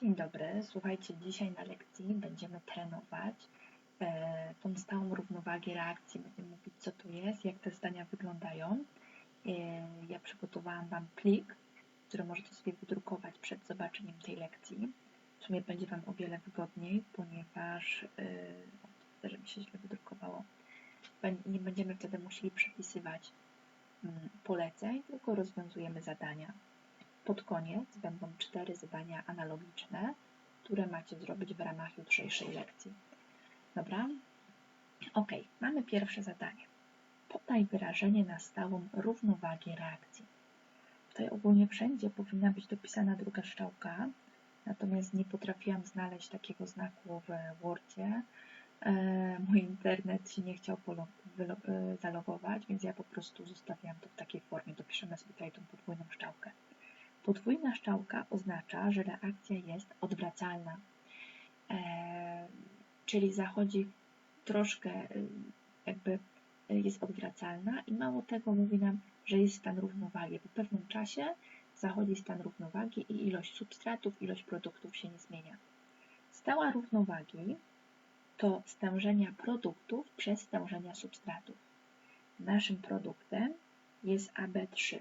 Dzień dobry. Słuchajcie, dzisiaj na lekcji będziemy trenować e, tą stałą równowagę reakcji. Będziemy mówić, co to jest, jak te zdania wyglądają. E, ja przygotowałam Wam plik, który możecie sobie wydrukować przed zobaczeniem tej lekcji. W sumie będzie Wam o wiele wygodniej, ponieważ e, żeby się źle wydrukowało. Nie będziemy wtedy musieli przepisywać mm, poleceń, tylko rozwiązujemy zadania. Pod koniec będą cztery zadania analogiczne, które macie zrobić w ramach jutrzejszej lekcji. Dobra? Ok, mamy pierwsze zadanie. Podaj wyrażenie na stałą równowagi reakcji. Tutaj ogólnie wszędzie powinna być dopisana druga strzałka, natomiast nie potrafiłam znaleźć takiego znaku w Wordzie. E, mój internet się nie chciał e, zalogować, więc ja po prostu zostawiam to w takiej formie. Dopiszemy sobie tutaj tą podwójną strzałkę. Podwójna strzałka oznacza, że reakcja jest odwracalna, e, czyli zachodzi troszkę e, jakby jest odwracalna i mało tego mówi nam, że jest stan równowagi. Po pewnym czasie zachodzi stan równowagi i ilość substratów, ilość produktów się nie zmienia. Stała równowagi to stężenia produktów przez stężenia substratów. Naszym produktem jest AB3.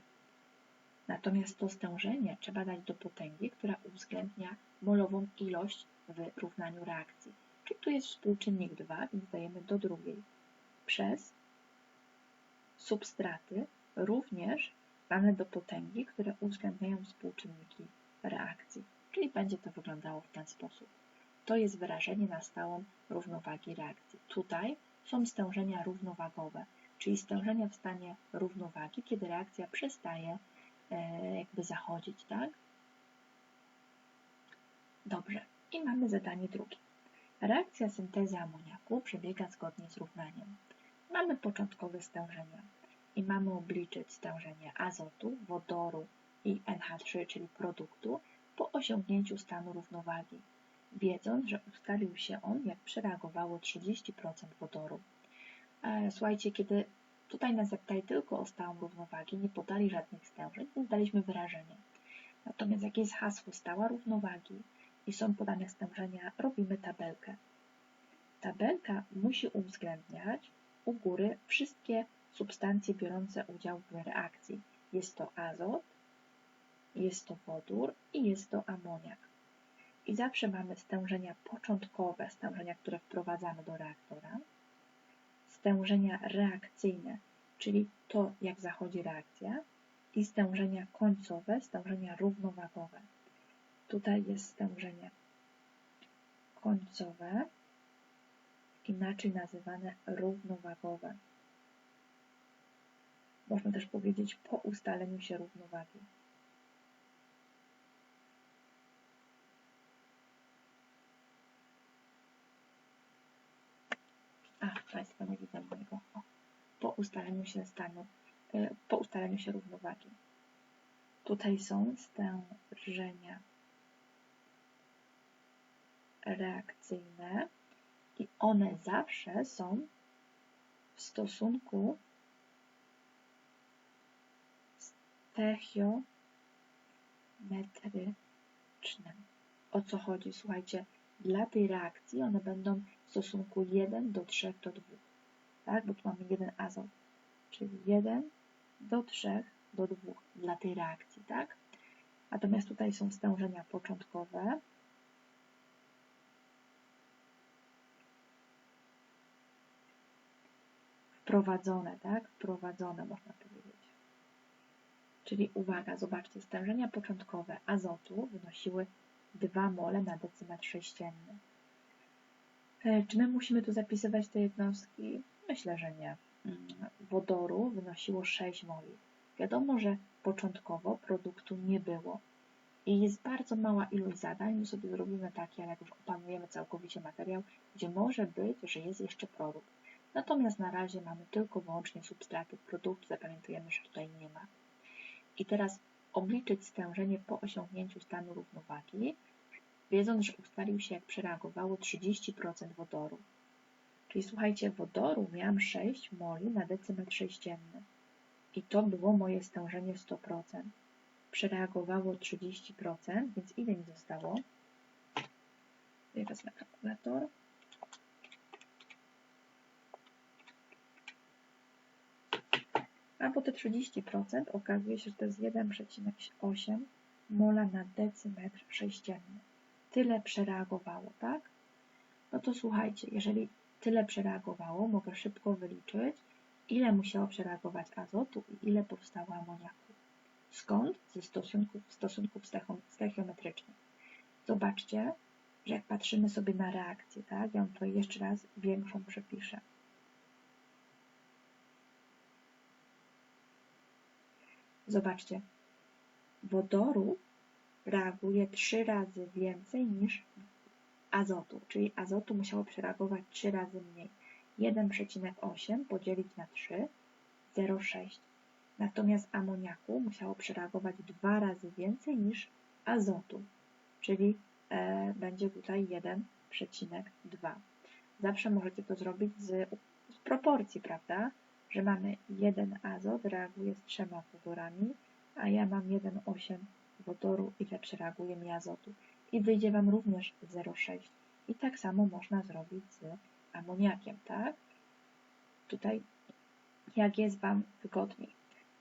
Natomiast to stężenie trzeba dać do potęgi, która uwzględnia molową ilość w równaniu reakcji. Czyli tu jest współczynnik 2, więc dajemy do drugiej. Przez substraty również dane do potęgi, które uwzględniają współczynniki reakcji. Czyli będzie to wyglądało w ten sposób. To jest wyrażenie na stałą równowagi reakcji. Tutaj są stężenia równowagowe, czyli stężenia w stanie równowagi, kiedy reakcja przestaje jakby zachodzić, tak? Dobrze. I mamy zadanie drugie. Reakcja syntezy amoniaku przebiega zgodnie z równaniem. Mamy początkowe stężenia i mamy obliczyć stężenie azotu, wodoru i NH3, czyli produktu, po osiągnięciu stanu równowagi, wiedząc, że ustalił się on, jak przereagowało 30% wodoru. E, słuchajcie, kiedy Tutaj nas zapytali tylko o stałą równowagę, nie podali żadnych stężeń, więc daliśmy wyrażenie. Natomiast jak jest hasło stała równowagi i są podane stężenia, robimy tabelkę. Tabelka musi uwzględniać u góry wszystkie substancje biorące udział w reakcji. Jest to azot, jest to wodór i jest to amoniak. I zawsze mamy stężenia początkowe, stężenia, które wprowadzamy do reaktora, stężenia reakcyjne, czyli to, jak zachodzi reakcja, i stężenia końcowe, stężenia równowagowe. Tutaj jest stężenie końcowe, inaczej nazywane równowagowe. Można też powiedzieć po ustaleniu się równowagi. Państwo nie widzą mojego po ustaleniu się stanu, e, po ustaleniu się równowagi. Tutaj są stężenia reakcyjne i one zawsze są w stosunku stechiometrycznym. O co chodzi? Słuchajcie, dla tej reakcji one będą w stosunku 1 do 3 do 2. Tak? Bo tu mamy jeden azot, czyli 1 do 3 do 2 dla tej reakcji. Tak? Natomiast tutaj są stężenia początkowe. Wprowadzone, tak? Wprowadzone można powiedzieć. Czyli uwaga, zobaczcie, stężenia początkowe azotu wynosiły 2 mole na decymetr sześcienny. E, czy my musimy tu zapisywać te jednostki? Myślę, że nie. Mm, wodoru wynosiło 6 moli. Wiadomo, że początkowo produktu nie było i jest bardzo mała ilość zadań. My sobie zrobimy takie, jak już opanujemy całkowicie materiał, gdzie może być, że jest jeszcze produkt. Natomiast na razie mamy tylko wyłącznie substraty produktu. Zapamiętujemy, że tutaj nie ma. I teraz obliczyć stężenie po osiągnięciu stanu równowagi, wiedząc, że ustalił się, jak przereagowało 30% wodoru. Czyli słuchajcie, wodoru miałam 6 moli na decymetr sześcienny. I to było moje stężenie 100%. Przereagowało 30%, więc ile mi zostało? Sobie wezmę kalkulator. Albo te 30% okazuje się, że to jest 1,8 mola na decymetr sześcienny. Tyle przereagowało, tak? No to słuchajcie, jeżeli tyle przereagowało, mogę szybko wyliczyć, ile musiało przereagować azotu i ile powstało amoniaku. Skąd? Ze stosunków, stosunków stechiometrycznych. Zobaczcie, że jak patrzymy sobie na reakcję, tak? Ja tutaj jeszcze raz większą przepiszę. Zobaczcie, wodoru reaguje trzy razy więcej niż azotu, czyli azotu musiało przereagować trzy razy mniej. 1,8 podzielić na 3, 0,6. Natomiast amoniaku musiało przereagować dwa razy więcej niż azotu, czyli e, będzie tutaj 1,2. Zawsze możecie to zrobić z, z proporcji, prawda? Że mamy 1 azot reaguje z trzema wodorami, a ja mam 1,8 wodoru, ile przereaguje mi azotu. I wyjdzie Wam również 0,6. I tak samo można zrobić z amoniakiem, tak? Tutaj jak jest Wam wygodniej.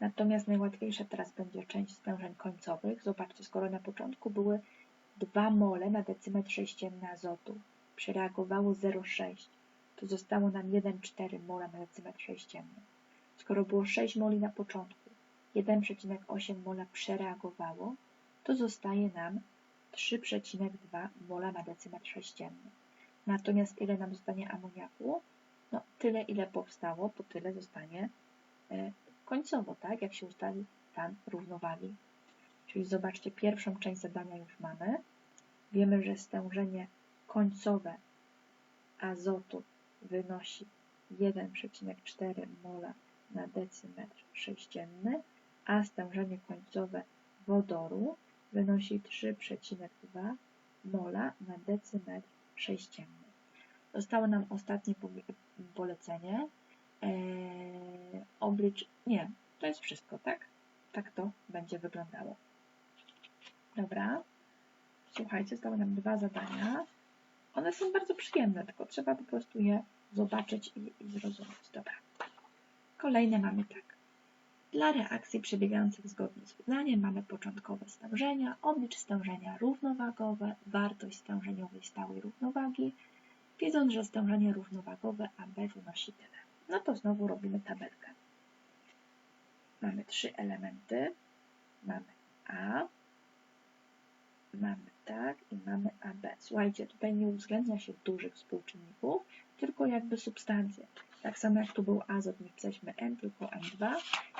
Natomiast najłatwiejsza teraz będzie część stężeń końcowych. Zobaczcie, skoro na początku były 2 mole na decymetr sześcienny azotu, przereagowało 0,6, to zostało nam 1,4 mola na decymetr sześcienny. Skoro było 6 moli na początku, 1,8 mola przereagowało, to zostaje nam 3,2 mola na decymetr sześcienny. Natomiast ile nam zostanie amoniaku? No tyle, ile powstało, po tyle zostanie e, końcowo, tak? Jak się ustali stan równowagi. Czyli zobaczcie, pierwszą część zadania już mamy. Wiemy, że stężenie końcowe azotu wynosi 1,4 mola na decymetr sześcienny, a stężenie końcowe wodoru wynosi 3,2 mola na decymetr sześcienny. Zostało nam ostatnie polecenie. Eee, oblicz, nie, to jest wszystko, tak? Tak to będzie wyglądało. Dobra. Słuchajcie, zostały nam dwa zadania. One są bardzo przyjemne, tylko trzeba po prostu je zobaczyć i, i zrozumieć. Dobra. Kolejne mamy tak. Dla reakcji przebiegających zgodnie z wyznaniem mamy początkowe stężenia, oblicz stężenia równowagowe, wartość stężeniowej stałej równowagi, wiedząc, że stężenie równowagowe AB wynosi tyle. No to znowu robimy tabelkę. Mamy trzy elementy. Mamy A, mamy tak i mamy AB. Słuchajcie, tutaj nie uwzględnia się dużych współczynników, tylko jakby substancje. Tak samo jak tu był azot, nie pisaliśmy N, tylko N2.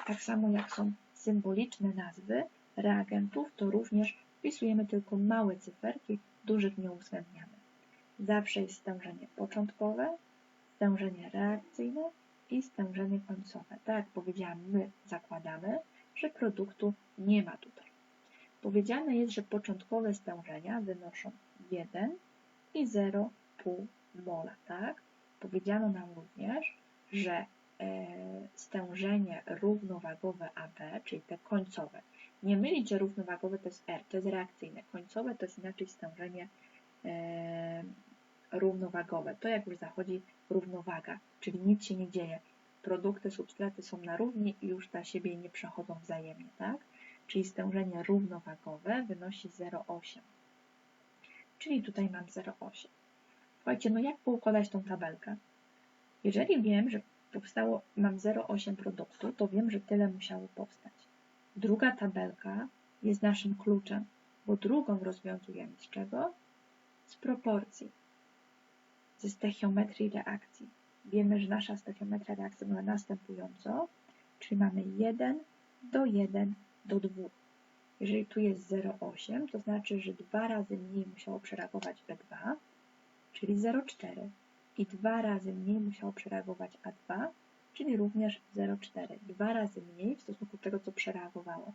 Tak samo jak są symboliczne nazwy reagentów, to również wpisujemy tylko małe cyferki, dużych nie uwzględniamy. Zawsze jest stężenie początkowe, stężenie reakcyjne i stężenie końcowe. Tak jak powiedziałam, my zakładamy, że produktu nie ma tutaj. Powiedziane jest, że początkowe stężenia wynoszą 1 i 0,5 mola, tak? Powiedziano nam również, że e, stężenie równowagowe AB, czyli te końcowe, nie mylić, że równowagowe to jest R, to jest reakcyjne. Końcowe to jest inaczej stężenie e, równowagowe. To jak już zachodzi równowaga, czyli nic się nie dzieje. Produkty, substraty są na równi i już na siebie nie przechodzą wzajemnie, tak? Czyli stężenie równowagowe wynosi 0,8. Czyli tutaj mam 0,8. Słuchajcie, no jak poukładać tą tabelkę? Jeżeli wiem, że powstało, mam 0,8 produktu, to wiem, że tyle musiało powstać. Druga tabelka jest naszym kluczem, bo drugą rozwiązujemy z czego? Z proporcji, ze stechiometrii reakcji. Wiemy, że nasza stechiometria reakcji była następująco, czyli mamy 1 do 1 do 2. Jeżeli tu jest 0,8, to znaczy, że dwa razy mniej musiało przereagować B2, czyli 0,4 i dwa razy mniej musiało przereagować A2, czyli również 0,4. Dwa razy mniej w stosunku do tego, co przereagowało.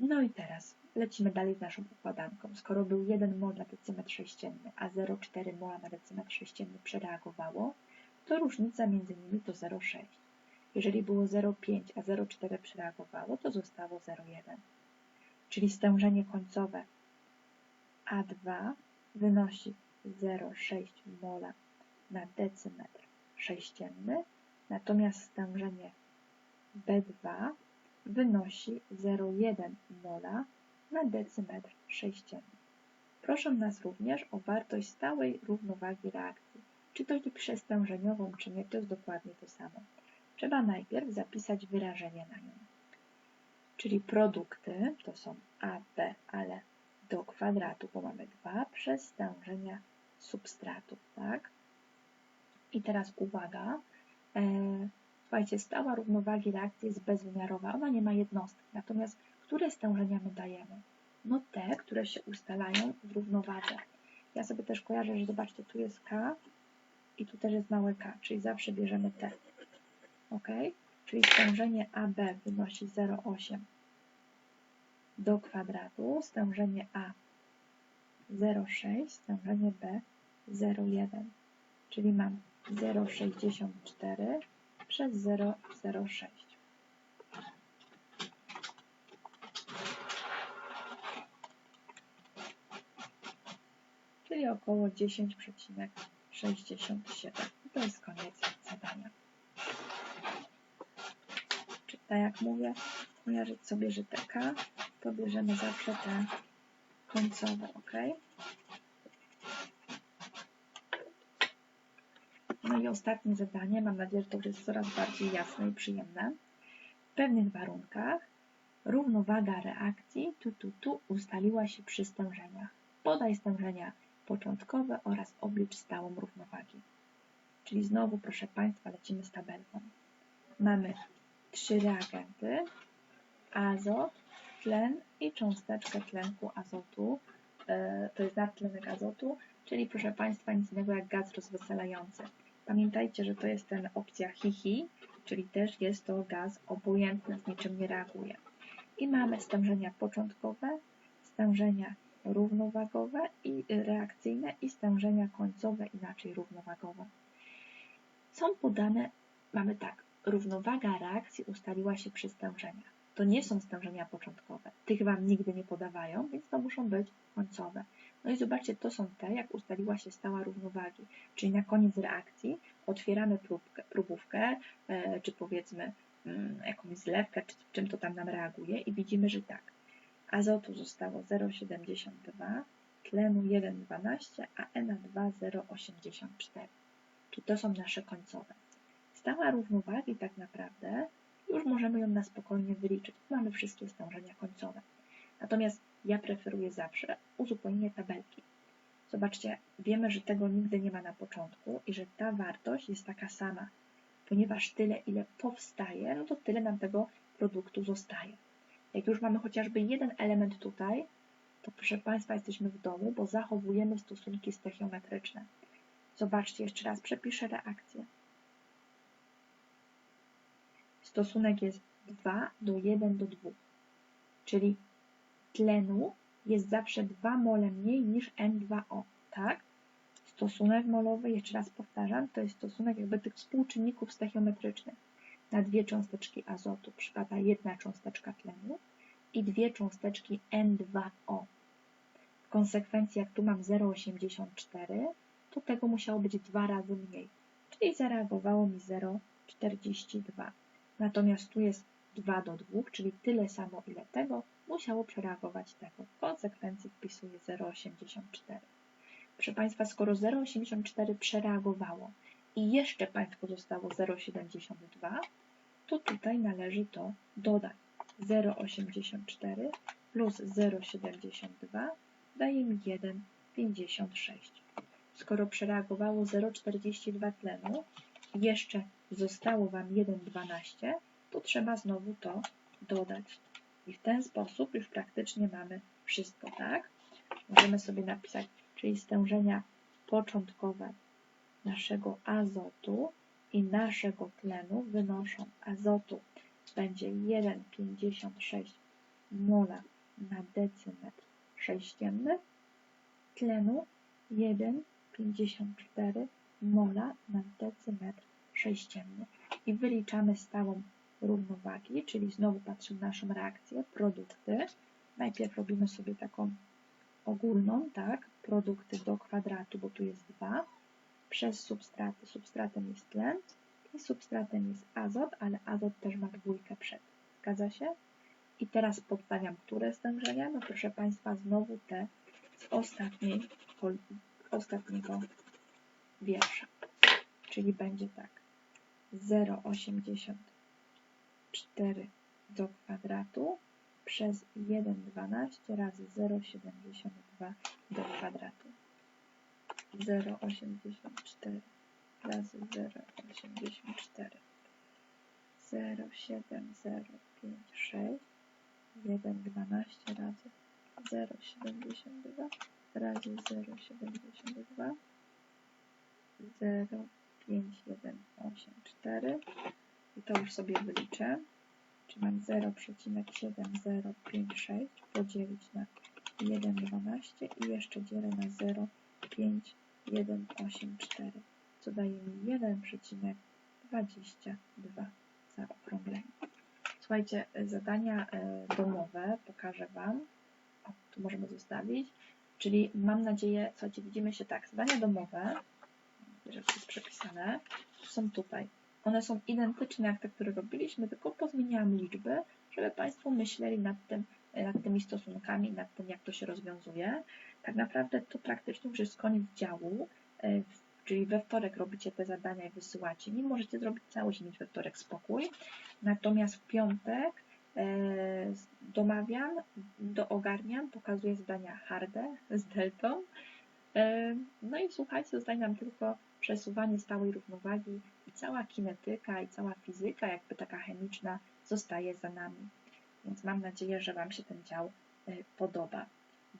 No i teraz lecimy dalej z naszą układanką. Skoro był 1 mol na decymetr sześcienny, a 0,4 mola na decymetr sześcienny przereagowało, to różnica między nimi to 0,6. Jeżeli było 0,5, a 0,4 przereagowało, to zostało 0,1. Czyli stężenie końcowe A2 wynosi 0,6 mola na decymetr sześcienny, natomiast stężenie B2 wynosi 0,1 mola na decymetr sześcienny. Proszę nas również o wartość stałej równowagi reakcji. Czy to piszę stężeniową, czy nie, to jest dokładnie to samo. Trzeba najpierw zapisać wyrażenie na nią. Czyli produkty to są A, B, ale do kwadratu, bo mamy 2 przez stężenia substratu, tak? I teraz uwaga, e, słuchajcie, stała równowagi reakcji jest bezwymiarowa, ona nie ma jednostki, natomiast które stężenia my dajemy? No te, które się ustalają w równowadze. Ja sobie też kojarzę, że zobaczcie, tu jest K i tu też jest małe K, czyli zawsze bierzemy T. ok? Czyli stężenie AB wynosi 0,8 do kwadratu, stężenie A 0,6, stężenie B 0,1, czyli mam 0,64 przez 0,06. Czyli około 10,67. To jest koniec zadania. Czy tak jak mówię, kojarzyć sobie, że TK to bierzemy zawsze te końcowe, ok? No i ostatnie zadanie, mam nadzieję, że to jest coraz bardziej jasne i przyjemne. W pewnych warunkach równowaga reakcji tu, tu, tu ustaliła się przy stężeniach. Podaj stężenia początkowe oraz oblicz stałą równowagi. Czyli znowu, proszę Państwa, lecimy z tabelką. Mamy trzy reagenty, azot, tlen i cząsteczkę tlenku azotu. E, to jest nadtlenek azotu, czyli proszę Państwa nic innego jak gaz rozweselający. Pamiętajcie, że to jest ten opcja hihi, czyli też jest to gaz obojętny, z niczym nie reaguje. I mamy stężenia początkowe, stężenia równowagowe i reakcyjne i stężenia końcowe, inaczej równowagowe. Są podane, mamy tak, równowaga reakcji ustaliła się przy stężeniach to nie są stężenia początkowe. Tych Wam nigdy nie podawają, więc to muszą być końcowe. No i zobaczcie, to są te, jak ustaliła się stała równowagi. Czyli na koniec reakcji otwieramy próbkę, próbówkę, e, czy powiedzmy mm, jakąś zlewkę, czy czym to tam nam reaguje i widzimy, że tak. Azotu zostało 0,72, tlenu 1,12, a Na2 0,84. Czyli to są nasze końcowe. Stała równowagi tak naprawdę już możemy ją na spokojnie wyliczyć. Mamy wszystkie stężenia końcowe. Natomiast ja preferuję zawsze uzupełnienie tabelki. Zobaczcie, wiemy, że tego nigdy nie ma na początku i że ta wartość jest taka sama, ponieważ tyle, ile powstaje, no to tyle nam tego produktu zostaje. Jak już mamy chociażby jeden element tutaj, to proszę Państwa, jesteśmy w domu, bo zachowujemy stosunki stechiometryczne. Zobaczcie, jeszcze raz przepiszę reakcję stosunek jest 2 do 1 do 2, czyli tlenu jest zawsze 2 mole mniej niż N2O, tak? Stosunek molowy, jeszcze raz powtarzam, to jest stosunek jakby tych współczynników stechiometrycznych. Na dwie cząsteczki azotu przypada jedna cząsteczka tlenu i dwie cząsteczki N2O. W konsekwencji, jak tu mam 0,84, to tego musiało być dwa razy mniej, czyli zareagowało mi 0,42. Natomiast tu jest 2 do 2, czyli tyle samo ile tego, musiało przereagować tego. W konsekwencji wpisuję 0,84. Proszę Państwa, skoro 0,84 przereagowało i jeszcze Państwu zostało 0,72, to tutaj należy to dodać. 0,84 plus 0,72 daje mi 1,56. Skoro przereagowało 0,42 tlenu, jeszcze zostało Wam 1,12, to trzeba znowu to dodać. I w ten sposób już praktycznie mamy wszystko, tak? Możemy sobie napisać, czyli stężenia początkowe naszego azotu i naszego tlenu wynoszą azotu będzie 1,56 mola na decymetr sześcienny, tlenu 1,54 mola na decymetr sześcienny. I wyliczamy stałą równowagi, czyli znowu patrzymy na naszą reakcję, produkty. Najpierw robimy sobie taką ogólną, tak, produkty do kwadratu, bo tu jest 2, przez substraty. Substratem jest tlen i substratem jest azot, ale azot też ma dwójkę przed. Zgadza się? I teraz podstawiam które stężenia? No proszę Państwa, znowu te z ostatniej, ostatniego wiersza. Czyli będzie tak. 0,84 do kwadratu przez 1,12 razy 0,72 do kwadratu. 0,84 razy 0,84 0,7056 1,12 razy 0,72 razy 0,72 0,5184 i to już sobie wyliczę. Czyli mam 0,7056 podzielić na 1,12 i jeszcze dzielę na 0,5184, co daje mi 1,22 zaokrąglenie. Słuchajcie, zadania e, domowe pokażę Wam. O, tu możemy zostawić. Czyli mam nadzieję, słuchajcie, widzimy się tak, zadania domowe, to jest przepisane, są tutaj. One są identyczne jak te, które robiliśmy, tylko pozmieniałam liczby, żeby Państwo myśleli nad, tym, nad tymi stosunkami, nad tym, jak to się rozwiązuje. Tak naprawdę to praktycznie już jest koniec działu, e, czyli we wtorek robicie te zadania i wysyłacie. Nie możecie zrobić cały dzień we wtorek spokój. Natomiast w piątek e, domawiam, doogarniam, pokazuję zadania harde z deltą. E, no i słuchajcie, zostaje nam tylko przesuwanie stałej równowagi i cała kinetyka i cała fizyka, jakby taka chemiczna, zostaje za nami. Więc mam nadzieję, że Wam się ten dział e, podoba.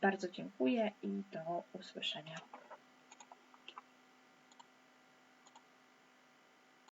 Bardzo dziękuję i do usłyszenia.